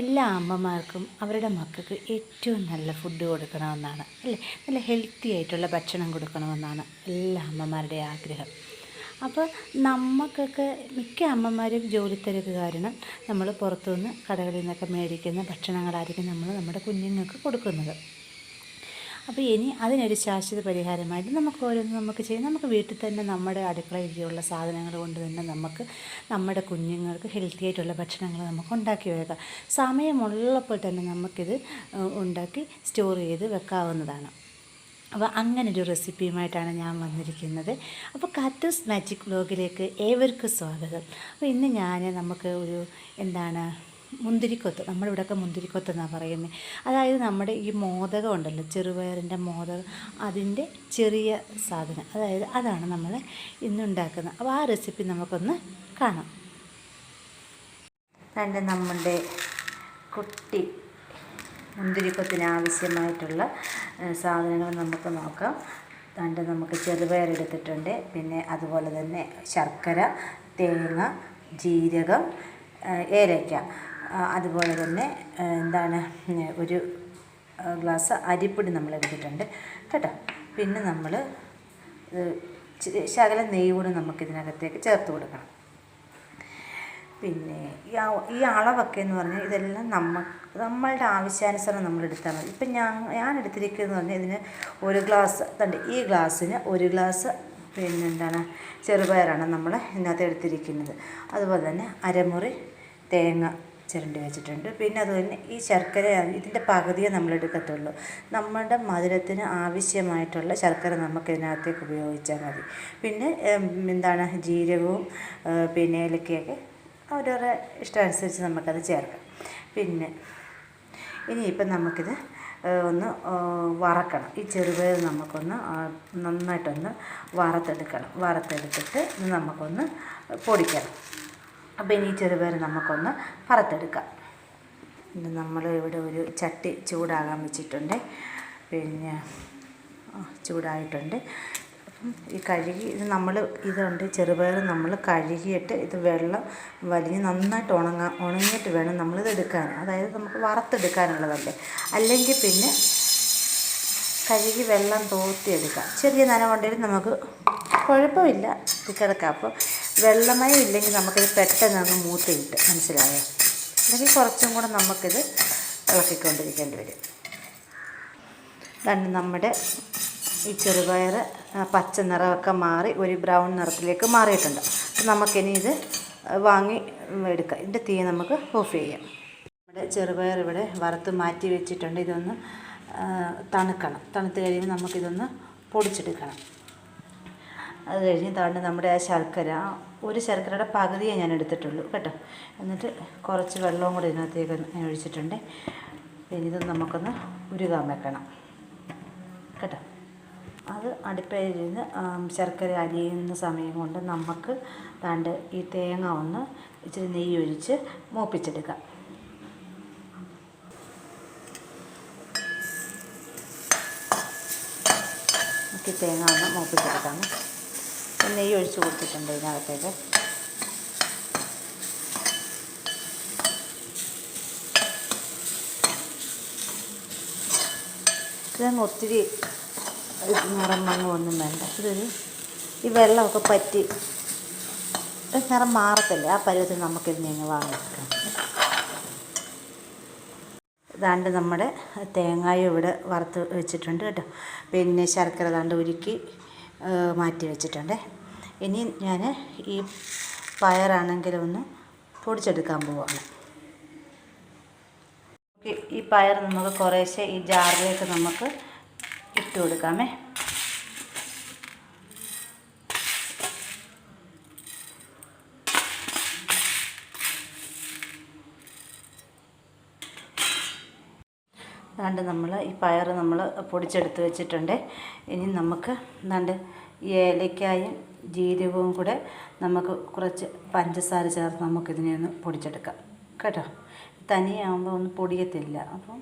എല്ലാ അമ്മമാർക്കും അവരുടെ മക്കൾക്ക് ഏറ്റവും നല്ല ഫുഡ് കൊടുക്കണമെന്നാണ് അല്ലേ? നല്ല ഹെൽത്തി ആയിട്ടുള്ള ഭക്ഷണം കൊടുക്കണമെന്നാണ് എല്ലാ അമ്മമാരുടെ ആഗ്രഹം. അപ്പോൾ നമുക്കൊക്കെ മിക്ക അമ്മമാരും ജോലിത്തിരക്ക് കാരണം നമ്മൾ പുറത്തുനിന്ന് കടകളിൽ നിന്നൊക്കെ മേടിക്കുന്ന ഭക്ഷണങ്ങളായിരിക്കും നമ്മൾ നമ്മുടെ കുഞ്ഞുങ്ങൾക്ക് കൊടുക്കുന്നത്. അപ്പോൾ ഇനി അതിനൊരു ശാശ്വത പരിഹാരമായിട്ട് നമുക്ക് ഓരോന്ന് നമുക്ക് ചെയ്യാം. നമുക്ക് വീട്ടിൽ തന്നെ നമ്മുടെ അടുക്കളയിലുള്ള സാധനങ്ങൾ കൊണ്ട് തന്നെ നമുക്ക് നമ്മുടെ കുഞ്ഞുങ്ങൾക്ക് ഹെൽത്തി ആയിട്ടുള്ള ഭക്ഷണങ്ങൾ നമുക്ക് ഉണ്ടാക്കി വെക്കാം. സമയമുള്ളപ്പോൾ തന്നെ നമുക്കിത് ഉണ്ടാക്കി സ്റ്റോർ ചെയ്ത് വെക്കാവുന്നതാണ്. അപ്പോൾ അങ്ങനെ അങ്ങനൊരു റെസിപ്പിയുമായിട്ടാണ് ഞാൻ വന്നിരിക്കുന്നത്. അപ്പോൾ കാറ്റൂസ് മാജിക് വ്ലോഗിലേക്ക് ഏവർക്കും സ്വാഗതം. അപ്പോൾ ഇന്ന് ഞാൻ നമുക്ക് ഒരു എന്താണ് മുന്തിരിക്കൊത്ത് നമ്മളിവിടെയൊക്കെ മുന്തിരിക്കൊത്ത് എന്നാണ് പറയുന്നത് അതായത് നമ്മുടെ ഈ മോദകം ഉണ്ടല്ലോ ചെറുപയറിന്റെ മോദകം അതിന്റെ ചെറിയ സാധനം. അതായത് അതാണ് നമ്മൾ ഇന്നുണ്ടാക്കുന്നത്. അപ്പോൾ ആ റെസിപ്പി നമുക്കൊന്ന് കാണാം. അതിന്റെ നമ്മുടെ കുട്ടി മുന്തിരിക്കൊത്തിന് ആവശ്യമായിട്ടുള്ള സാധനങ്ങൾ നമുക്ക് നോക്കാം. രണ്ട് നമുക്ക് ചെറുപയർ എടുത്തിട്ടുണ്ട്. പിന്നെ അതുപോലെ തന്നെ ശർക്കര തേങ്ങ ജീരകം ഏലയ്ക്ക അതുപോലെ തന്നെ എന്താണ് ഒരു ഗ്ലാസ് അരിപ്പൊടി നമ്മൾ എടുത്തിട്ടുണ്ട്. കേട്ടോ? പിന്നെ നമ്മൾ ശകലം നെയ്യ് കൂടെ നമുക്കിതിനകത്തേക്ക് ചേർത്ത് കൊടുക്കണം. പിന്നെ ഈ അളവൊക്കെ എന്ന് പറഞ്ഞാൽ ഇതെല്ലാം നമ്മൾ നമ്മളുടെ ആവശ്യാനുസരണം നമ്മൾ എടുത്താൽ മതി. ഇപ്പം ഞാൻ ഞാൻ എടുത്തിരിക്കുന്നതെന്ന് പറഞ്ഞാൽ ഇതിന് ഒരു ഗ്ലാസ് തണ്ട് ഈ ഗ്ലാസ്സിന് ഒരു ഗ്ലാസ് പിന്നെ എന്താണ് ചെറുപയറാണ് നമ്മൾ ഇന്നത്തെ എടുത്തിരിക്കുന്നത്. അതുപോലെ തന്നെ അരമുറി തേങ്ങ ചിരണ്ടി വെച്ചിട്ടുണ്ട്. പിന്നെ അതുപോലെ ഈ ശർക്കര ഇതിന്റെ പകുതിയെ നമ്മൾ എടുക്കത്തുള്ളൂ. നമ്മുടെ മധുരത്തിന് ആവശ്യമായിട്ടുള്ള ശർക്കര നമുക്ക് ഇതിനകത്തേക്ക് ഉപയോഗിച്ചാൽ മതി. പിന്നെ എന്താണ് ജീരകവും പിന്നെ ഏലക്കയൊക്കെ അവരവരുടെ ഇഷ്ടമനുസരിച്ച് നമുക്കത് ചേർക്കാം. പിന്നെ ഇനിയിപ്പം നമുക്കിത് ഒന്ന് വറക്കണം. ഈ ചെറുപയർ നമുക്കൊന്ന് നന്നായിട്ടൊന്ന് വറുത്തെടുക്കണം. വറുത്തെടുത്തിട്ട് നമുക്കൊന്ന് പൊടിക്കണം. അപ്പോൾ ഇനി ചെറുപയർ നമുക്കൊന്ന് പറത്തെടുക്കാം ഇത് നമ്മൾ ഇവിടെ ഒരു ചട്ടി ചൂടാകാൻ വെച്ചിട്ടുണ്ട്. പിന്നെ ചൂടായിട്ടുണ്ട്. അപ്പം ഈ കഴുകി ഇത് നമ്മൾ ഇതുണ്ട് ചെറുപയർ നമ്മൾ കഴുകിയിട്ട് ഇത് വെള്ളം വലിഞ്ഞ് നന്നായിട്ട് ഉണങ്ങാൻ ഉണങ്ങിയിട്ട് വേണം നമ്മളിത് എടുക്കാൻ. അതായത് നമുക്ക് വറുത്തെടുക്കാനുള്ളതല്ലേ. അല്ലെങ്കിൽ പിന്നെ കഴുകി വെള്ളം തോത്തിയെടുക്കാം ചെറിയ നനവുണ്ടെങ്കിൽ നമുക്ക് കുഴപ്പമില്ല. കിടക്കാം. അപ്പോൾ വെള്ളമയം ഇല്ലെങ്കിൽ നമുക്കിത് പെട്ടെന്ന് അങ്ങ് മൂത്ത് കിട്ടും. മനസ്സിലായോ? അല്ലെങ്കിൽ കുറച്ചും കൂടെ നമുക്കിത് ഇളക്കിക്കൊണ്ടിരിക്കേണ്ടി വരും. രണ്ട് നമ്മുടെ ഈ ചെറുപയർ പച്ച നിറമൊക്കെ മാറി ഒരു ബ്രൗൺ നിറത്തിലേക്ക് മാറിയിട്ടുണ്ട്. അപ്പം നമുക്കിനി ഇത് വാങ്ങി എടുക്കാം. ഇതിന്റെ തീ നമുക്ക് ഓഫ് ചെയ്യാം. നമ്മുടെ ചെറുപയർ ഇവിടെ വറുത്ത് മാറ്റി വെച്ചിട്ടുണ്ട്. ഇതൊന്ന് തണുക്കണം. തണുത്ത് കഴിയുമ്പോൾ നമുക്കിതൊന്ന് പൊടിച്ചെടുക്കണം. അത് കഴിഞ്ഞ് താണ്ട് നമ്മുടെ ആ ശർക്കര ഒരു ശർക്കരയുടെ പകുതിയേ ഞാൻ എടുത്തിട്ടുള്ളൂ കേട്ടോ. എന്നിട്ട് കുറച്ച് വെള്ളവും കൂടി ഇതിനകത്തേക്ക് ഞാൻ ഒഴിച്ചിട്ടുണ്ട്. പിന്നെ ഇത് നമുക്കൊന്ന് ഉരുകാൻ വെക്കണം കേട്ടോ. അത് അടുപ്പയിലിരുന്ന് ശർക്കര അലിയുന്ന സമയം കൊണ്ട് നമുക്ക് താണ്ട് ഈ തേങ്ങ ഒന്ന് ഇച്ചിരി നെയ്യ് ഒഴിച്ച് മൂപ്പിച്ചെടുക്കാം. തേങ്ങ ഒന്ന് മൂപ്പിച്ചെടുക്കാം. നെയ്യ് ഒഴിച്ച് കൊടുത്തിട്ടുണ്ട് ഇതിനകത്തേക്ക്. ഇതങ്ങ് ഒത്തിരി നിറം ഒന്നും വേണ്ട. ഇതൊരു ഈ വെള്ളമൊക്കെ പറ്റി നിറം മാറത്തില്ല? ആ പരുവത്തിൽ നമുക്കിതിനെ അങ്ങ് വാങ്ങിക്കാം. ഇതാണ്ട് നമ്മുടെ തേങ്ങായും ഇവിടെ വറുത്ത് വെച്ചിട്ടുണ്ട് കേട്ടോ. പിന്നെ ശർക്കര ദാണ്ട് ഉരുക്കി മാറ്റി വെച്ചിട്ടുണ്ട്. ഇനി ഞാൻ ഈ പയറാണെങ്കിൽ ഒന്ന് പൊടിച്ചെടുക്കാൻ പോവാണ്. ഈ- പയർ നമുക്ക് കുറേശ്ശെ ഈ ജാറിലേക്ക് നമുക്ക് ഇട്ട് കൊടുക്കാമേ. ദാണ്ട് നമ്മൾ ഈ പയർ നമ്മൾ പൊടിച്ചെടുത്ത് വെച്ചിട്ടുണ്ട്. ഇനി നമുക്ക് ദാണ്ട് ഏലക്കായും ജീരകവും കൂടെ നമുക്ക് കുറച്ച് പഞ്ചസാര ചേർത്ത് നമുക്കിതിനെ ഒന്ന് പൊടിച്ചെടുക്കാം. കേട്ടോ? തനിയാകുമ്പോൾ ഒന്ന് പൊടിയത്തില്ല. അപ്പം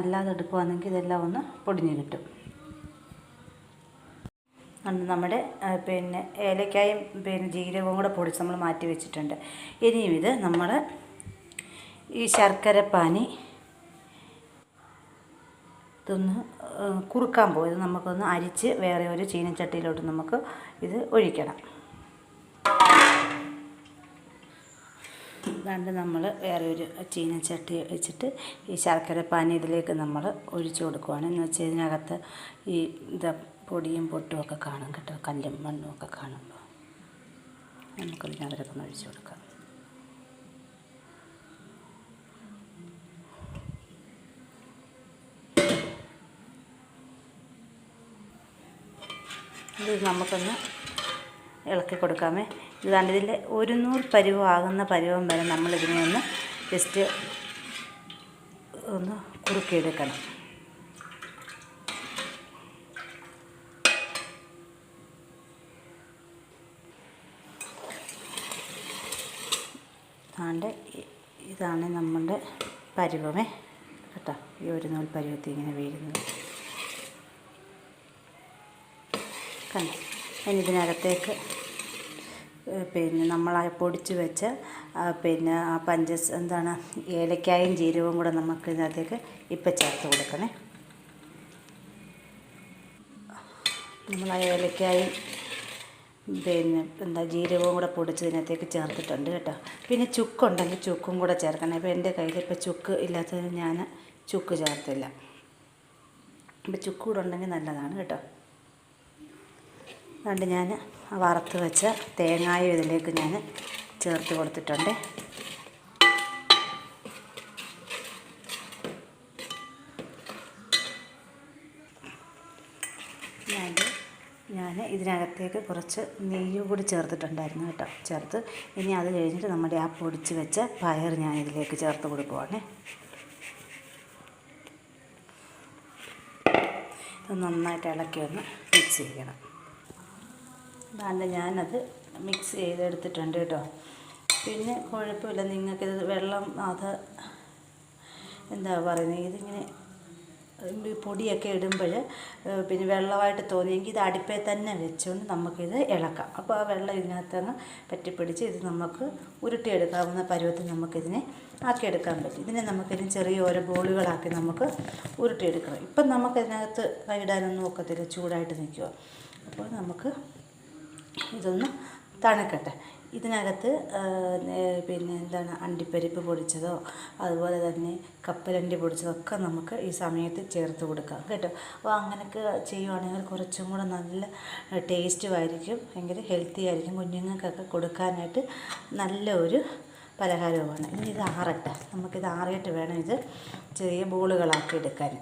അല്ലാതെ എടുക്കുവാണെങ്കിൽ ഇതെല്ലാം ഒന്ന് പൊടിഞ്ഞ് കിട്ടും. നമ്മുടെ പിന്നെ ഏലക്കായും പിന്നെ ജീരകവും കൂടെ പൊടിച്ച് നമ്മൾ മാറ്റി വെച്ചിട്ടുണ്ട്. ഇനിയും ഇത് നമ്മൾ ഈ ശർക്കരപ്പാനി ഇതൊന്ന് കുറുക്കാൻ പോകും ഇത് നമുക്കൊന്ന് അരിച്ച് വേറെ ഒരു ചീനച്ചട്ടിയിലോട്ട് നമുക്ക് ഇത് ഒഴിക്കണം. അതാണ്ട് നമ്മൾ വേറെ ഒരു ചീനച്ചട്ടി വെച്ചിട്ട് ഈ ശർക്കര പാനി ഇതിലേക്ക് നമ്മൾ ഒഴിച്ചു കൊടുക്കുവാണ്. എന്ന് വെച്ചാൽ ഇതിനകത്ത് ഈ ഇത് പൊടിയും പൊട്ടും ഒക്കെ കാണും കേട്ടോ. കല്ലും മണ്ണും ഒക്കെ കാണുമ്പോൾ നമുക്കതിനകത്തൊക്കെ ഒന്ന് ഒഴിച്ചു കൊടുക്കാം. ഇത് നമുക്കൊന്ന് ഇളക്കി കൊടുക്കാമേ. ഇതാണ്ട് ഇതിൽ ഒരു നൂറ് പരുവമാകുന്ന പരുവം വരെ നമ്മളിതിനെ ഒന്ന് ജസ്റ്റ് ഒന്ന് കുറുക്കിയെടുക്കണം. ആണ്ട് ഇതാണ് നമ്മളുടെ പരുവമേ. കേട്ടോ ഈ ഒരു നൂൽ പരുവത്തിൽ ഇങ്ങനെ വീഴുന്നത്. കണ്ടോ. ഇനി ഇതിനകത്തേക്ക് പിന്നെ നമ്മൾ പൊടിച്ച് വെച്ച പിന്നെ ആ പഞ്ചസ് എന്താണ് ഏലക്കായും ജീരകവും കൂടെ നമുക്ക് ഇതിനകത്തേക്ക് ഇപ്പം ചേർത്ത് കൊടുക്കണേ. നമ്മൾ ആ ഏലക്കായും പിന്നെ എന്താ ജീരകവും കൂടെ പൊടിച്ച് ഇതിനകത്തേക്ക് ചേർത്തിട്ടുണ്ട് കേട്ടോ. പിന്നെ ചുക്കുണ്ടെങ്കിൽ ചുക്കും കൂടെ ചേർക്കണം. ഇപ്പോൾ എന്റെ കയ്യിൽ ഇപ്പോൾ ചുക്ക് ഇല്ലാത്തതിന് ഞാൻ ചുക്ക് ചേർത്തില്ല. അപ്പോൾ ചുക്ക് കൂടെ ഉണ്ടെങ്കിൽ നല്ലതാണ് കേട്ടോ. അതുകൊണ്ട് ഞാൻ വറുത്ത് വെച്ച തേങ്ങായും ഇതിലേക്ക് ഞാൻ ചേർത്ത് കൊടുത്തിട്ടുണ്ട്. ഞാൻ ഇതിനകത്തേക്ക് കുറച്ച് നെയ്യ് കൂടി ചേർത്തിട്ടുണ്ടായിരുന്നു കേട്ടോ. ചേർത്ത് ഇനി അത് കഴിഞ്ഞിട്ട് നമ്മുടെ ആ പൊടിച്ച് വെച്ച പയർ ഞാൻ ഇതിലേക്ക് ചേർത്ത് കൊടുക്കുവാണേ. നന്നായിട്ട് ഇളക്കി ഒന്ന് മിക്സ് ചെയ്യണം. അതാണ്ട് ഞാനത് മിക്സ് ചെയ്തെടുത്തിട്ടുണ്ട് കേട്ടോ. പിന്നെ കുഴപ്പമില്ല നിങ്ങൾക്കിത് വെള്ളം അത് എന്താ പറയുന്നത് ഇതിങ്ങനെ പൊടിയൊക്കെ ഇടുമ്പോൾ പിന്നെ വെള്ളമായിട്ട് തോന്നിയെങ്കിൽ ഇത് അടുപ്പേ തന്നെ വെച്ചുകൊണ്ട് നമുക്കിത് ഇളക്കാം. അപ്പോൾ ആ വെള്ളം ഇതിനകത്തങ്ങ് പറ്റിപ്പിടിച്ച് ഇത് നമുക്ക് ഉരുട്ടിയെടുക്കാവുന്ന പരുവത്തിൽ നമുക്കിതിനെ ആക്കിയെടുക്കാൻ പറ്റും. ഇതിനെ നമുക്കിതിന് ചെറിയ ഓരോ ബോളുകളാക്കി നമുക്ക് ഉരുട്ടിയെടുക്കണം. ഇപ്പം നമുക്കതിനകത്ത് ഇടാനൊന്നും ഒക്കത്തില്ല ചൂടായിട്ട് നിൽക്കുക. അപ്പോൾ നമുക്ക് ഇതൊന്ന് തണുക്കട്ടെ. ഇതിനകത്ത് പിന്നെ എന്താണ് അണ്ടിപ്പരിപ്പ് പൊടിച്ചതോ അതുപോലെ തന്നെ കപ്പലണ്ടി പൊടിച്ചതോ ഒക്കെ നമുക്ക് ഈ സമയത്ത് ചേർത്ത് കൊടുക്കാം കേട്ടോ. അപ്പോൾ അങ്ങനെയൊക്കെ ചെയ്യുവാണെങ്കിൽ കുറച്ചും കൂടെ നല്ല ടേസ്റ്റും ആയിരിക്കും ഭയങ്കര ഹെൽത്തി ആയിരിക്കും. കുഞ്ഞുങ്ങൾക്കൊക്കെ കൊടുക്കാനായിട്ട് നല്ല ഒരു പലഹാരവുമാണ്. ഇനി ഇത് ആറട്ടെ. നമുക്കിത് ആറിയിട്ട് വേണം ഇത് ചെറിയ ബോളുകളാക്കി എടുക്കാൻ.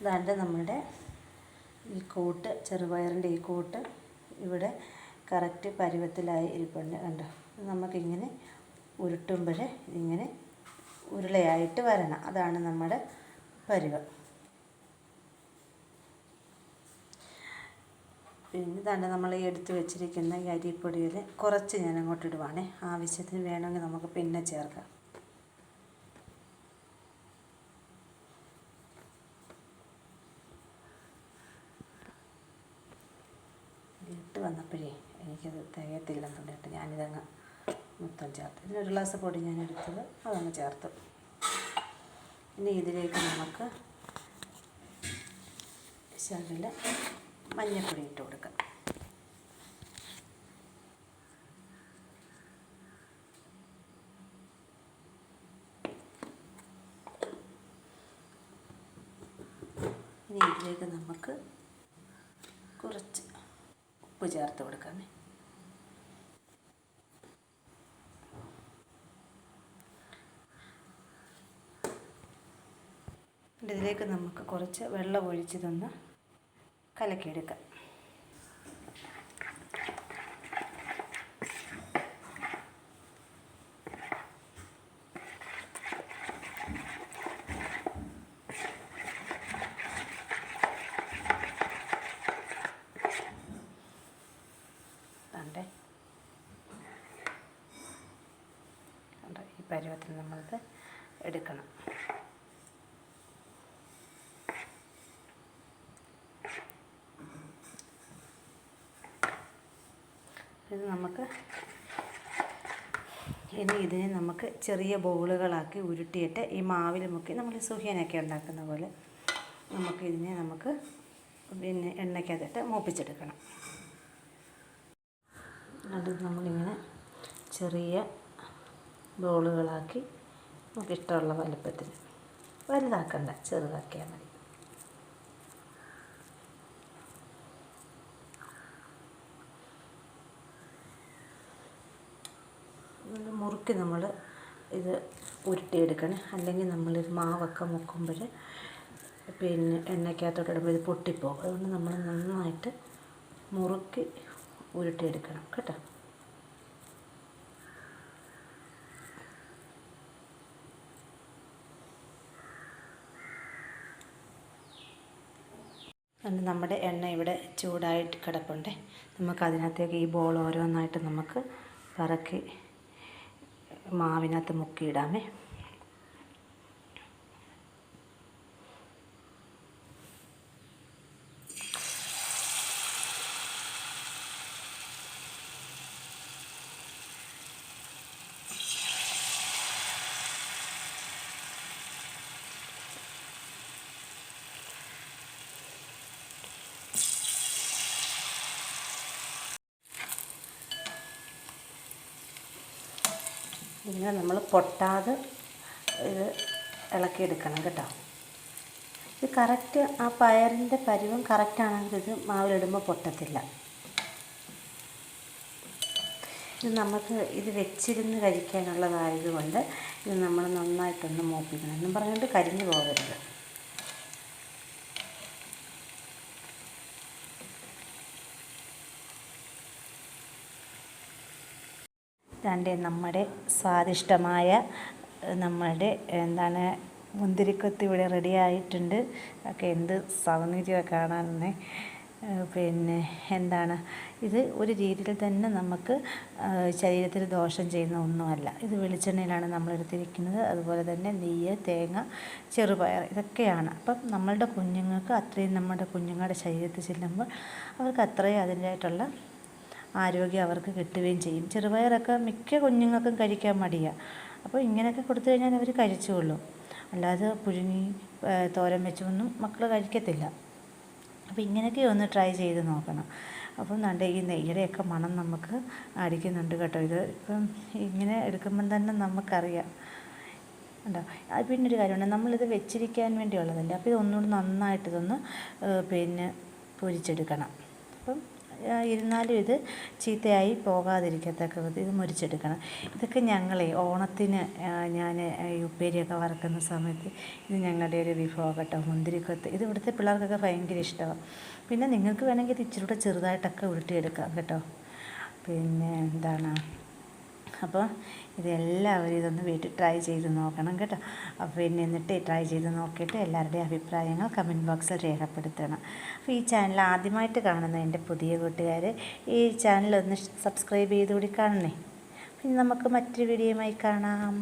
ഇതാണ്ട് നമ്മുടെ ഈ കോട്ട് ചെറുപയറിന്റെ ഈ കോട്ട് ഇവിടെ കറക്റ്റ് പരുവത്തിലായി ഇരിപ്പുണ്ട് കണ്ടോ? നമുക്കിങ്ങനെ ഉരുട്ടുമ്പോൾ ഇങ്ങനെ ഉരുളയായിട്ട് വരണം. അതാണ് നമ്മുടെ പരുവം. പിന്നെ തന്നെ നമ്മൾ ഈ എടുത്ത് വെച്ചിരിക്കുന്ന ഈ അരിപ്പൊടിയിൽ കുറച്ച് ഞാൻ അങ്ങോട്ട് ഇടുവാണേ. ആവശ്യത്തിന് വേണമെങ്കിൽ നമുക്ക് പിന്നെ ചേർക്കാം ഇട്ട് വന്നപ്പോഴേ എനിക്കത് തികയത്തില്ലെന്ന് തോന്നിയിട്ട് ഞാനിതങ്ങ് മൊത്തം ചേർത്ത്. ഇതിന് ഒരു ഗ്ലാസ് പൊടി ഞാൻ എടുത്തത് അതങ്ങ് ചേർത്തു. ഇനി ഇതിലേക്ക് നമുക്ക് ശകല മഞ്ഞൾപ്പൊടി ഇട്ട് കൊടുക്കാം. ഇനി ഇതിലേക്ക് നമുക്ക് കുറച്ച് ഉപ്പ് ചേർത്ത് കൊടുക്കാമേ. ഇതിലേക്ക് നമുക്ക് കുറച്ച് വെള്ളം ഒഴിച്ച് തന്ന് കലക്കിയെടുക്കാം. പരുവത്തിൽ നമ്മളത് എടുക്കണം. നമുക്ക് ഇനി ഇതിനെ നമുക്ക് ചെറിയ ബോളുകളാക്കി ഉരുട്ടിയിട്ട് ഈ മാവിൽ മുക്കി നമ്മൾ സുഹിയനൊക്കെ ഉണ്ടാക്കുന്ന പോലെ നമുക്ക് ഇതിനെ നമുക്ക് പിന്നെ എണ്ണയ്ക്കകത്തിട്ട് മൂപ്പിച്ചെടുക്കണം. അത് നമ്മളിങ്ങനെ ചെറിയ ബോളുകളാക്കി നമുക്ക് ഇഷ്ടമുള്ള വലുപ്പത്തിൽ വലുതാക്കണ്ട ചെറുതാക്കിയാൽ മതി. മുറുക്കി നമ്മൾ ഇത് ഉരുട്ടിയെടുക്കണം. അല്ലെങ്കിൽ നമ്മളിത് മാവൊക്കെ മുക്കുമ്പോൾ പിന്നെ എണ്ണയ്ക്കകത്തോട്ട് ഇടുമ്പോൾ ഇത് പൊട്ടിപ്പോകും. അതുകൊണ്ട് നമ്മൾ നന്നായിട്ട് മുറുക്കി ഉരുട്ടിയെടുക്കണം. കേട്ടോ. അതുകൊണ്ട് നമ്മുടെ എണ്ണ ഇവിടെ ചൂടായിട്ട് കിടപ്പുണ്ടേ. നമുക്ക് അതിനകത്തേക്ക് ഈ ബോൾ ഓരോന്നായിട്ട് നമുക്ക് പറക്കി മാവിനകത്ത് മുക്കിയിടാമേ. ഇങ്ങനെ നമ്മൾ പൊട്ടാതെ ഇത് ഇളക്കിയെടുക്കണം കേട്ടോ. ഇത് കറക്റ്റ് ആ പയറിന്റെ പരിവം കറക്റ്റാണെങ്കിൽ ഇത് മാവിലിടുമ്പോൾ പൊട്ടത്തില്ല. ഇത് നമുക്ക് ഇത് വെച്ചിരുന്ന് കഴിക്കാനുള്ളതായതുകൊണ്ട് ഇത് നമ്മൾ നന്നായിട്ടൊന്ന് മൂപ്പിക്കണം. എന്നും പറഞ്ഞുകൊണ്ട് കരിഞ്ഞു പോകരുത്. രണ്ട് നമ്മുടെ സ്വാദിഷ്ടമായ നമ്മളുടെ എന്താണ് മുന്തിരിക്കൊത്ത് ഇവിടെ റെഡി ആയിട്ടുണ്ട്. ഒക്കെ എന്ത് സൗന്ദര്യമാണ് കാണാനേ പിന്നെ എന്താണ് ഇത് ഒരു രീതിയിൽ തന്നെ നമുക്ക് ശരീരത്തിന് ദോഷം ചെയ്യുന്ന ഒന്നുമല്ല. ഇത് വെളിച്ചെണ്ണയിലാണ് നമ്മളെടുത്തിരിക്കുന്നത് അതുപോലെ തന്നെ നെയ്യ് തേങ്ങ ചെറുപയർ ഇതൊക്കെയാണ്. അപ്പം നമ്മളുടെ കുഞ്ഞുങ്ങൾക്ക് അത്രയും നമ്മുടെ കുഞ്ഞുങ്ങളുടെ ശരീരത്തിൽ ചെല്ലുമ്പോൾ അവർക്ക് അത്രയും അതിന്റെതായിട്ടുള്ള ആരോഗ്യം അവർക്ക് കിട്ടുകയും ചെയ്യും. ചെറുപയറൊക്കെ മിക്ക കുഞ്ഞുങ്ങൾക്കും കഴിക്കാൻ മടിയാണ് അപ്പോൾ ഇങ്ങനെയൊക്കെ കൊടുത്തു കഴിഞ്ഞാൽ അവർ കഴിച്ചുകൊള്ളും. അല്ലാതെ പുഴുങ്ങി തോരൻ വെച്ചൊന്നും മക്കൾ കഴിക്കത്തില്ല. അപ്പോൾ ഇങ്ങനെയൊക്കെ ഒന്ന് ട്രൈ ചെയ്ത് നോക്കണം. അപ്പം നല്ല ഈ നെയ്യുടെയൊക്കെ മണം നമുക്ക് അടിക്കുന്നുണ്ട് കേട്ടോ. ഇത് ഇപ്പം ഇങ്ങനെ എടുക്കുമ്പം തന്നെ നമുക്കറിയാം. ഉണ്ടോ പിന്നെ ഒരു കാര്യമുണ്ട്. നമ്മളിത് വെച്ചിരിക്കാൻ വേണ്ടിയുള്ളതല്ല. അപ്പോൾ ഇതൊന്നുകൂടി നന്നായിട്ട് ഇതൊന്ന് പിന്നെ പൊരിച്ചെടുക്കണം. അപ്പം ഇരുന്നാലും ഇത് ചീത്തയായി പോകാതിരിക്കത്തക്ക ഇത് മുരിച്ചെടുക്കണം. ഇതൊക്കെ ഞങ്ങളെ ഓണത്തിന് ഞാൻ ഉപ്പേരിയൊക്കെ വറക്കുന്ന സമയത്ത് ഇത് ഞങ്ങളുടെ ഒരു വിഭവം കേട്ടോ മുന്തിരിക്കൊത്ത്. ഇത് ഇവിടുത്തെ പിള്ളേർക്കൊക്കെ ഭയങ്കര ഇഷ്ടമാണ്. പിന്നെ നിങ്ങൾക്ക് വേണമെങ്കിൽ ഇത് ഇച്ചിരി കൂടെ ചെറുതായിട്ടൊക്കെ ഉരുട്ടിയെടുക്കാം കേട്ടോ. പിന്നെ എന്താണ്? അപ്പോൾ ഇതെല്ലാവരും ഇതൊന്ന് വീട്ടിൽ ട്രൈ ചെയ്ത് നോക്കണം കേട്ടോ. അപ്പോൾ പിന്നെ എന്നിട്ട് ട്രൈ ചെയ്ത് നോക്കിയിട്ട് എല്ലാവരുടെയും അഭിപ്രായങ്ങൾ കമന്റ് ബോക്സിൽ രേഖപ്പെടുത്തണം. അപ്പോൾ ഈ ചാനൽ ആദ്യമായിട്ട് കാണുന്ന എന്റെ പുതിയ കൂട്ടുകാർ ഈ ചാനൽ ഒന്ന് സബ്സ്ക്രൈബ് ചെയ്തുകൂടി കാണണേ. പിന്നെ നമുക്ക് മറ്റൊരു വീഡിയോയുമായി കാണാം.